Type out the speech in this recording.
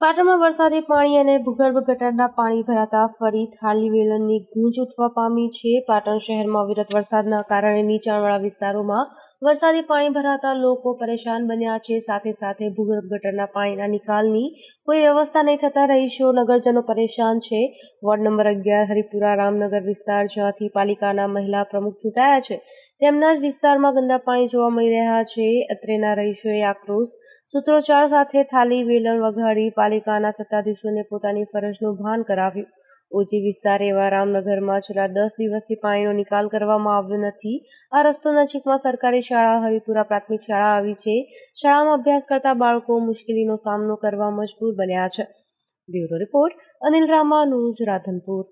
પાટણમાં વરસાદી પાણી અને ભૂગર્ભ ગટરના પાણી ભરાતા ફરી થાળી વેલણની ગુંજ ઉઠવા પામી છે. પાટણ શહેરમાં અવિરત વરસાદના કારણે નીચાણવાળા વિસ્તારોમાં વરસાદી પાણી ભરાતા લોકો પરેશાન બન્યા છે. સાથે સાથે ભૂગર્ભ ગટરના પાણીના નિકાલની કોઈ વ્યવસ્થા નહીં થતા રહીશો નગરજનો પરેશાન છે. વોર્ડ નંબર અગિયાર હરિપુરા રામનગર વિસ્તાર જ્યાંથી પાલિકાના મહિલા પ્રમુખ ચૂંટાયા છે, તેમના જ વિસ્તારમાં ગંદા પાણી જોવા મળી રહ્યા છે. અત્રેના રહીશોએ આક્રોશ સૂત્રોચ્ચાર સાથે થાલી વેલણ વગાડી પાલિકાના સત્તાધીશોને પોતાની ફરજનું ભાન કરાવ્યું. ઓજી વિસ્તાર એવા રામનગરમાં છેલ્લા દસ દિવસથી પાણીનો નિકાલ કરવામાં આવ્યો નથી. આ રસ્તો નજીકમાં સરકારી શાળા, હરિપુરા પ્રાથમિક શાળા આવી છે. શાળામાં અભ્યાસ કરતા બાળકો મુશ્કેલીનો સામનો કરવા મજબૂર બન્યા છે. Bureau report Anil Ramanuj, Radhanpur.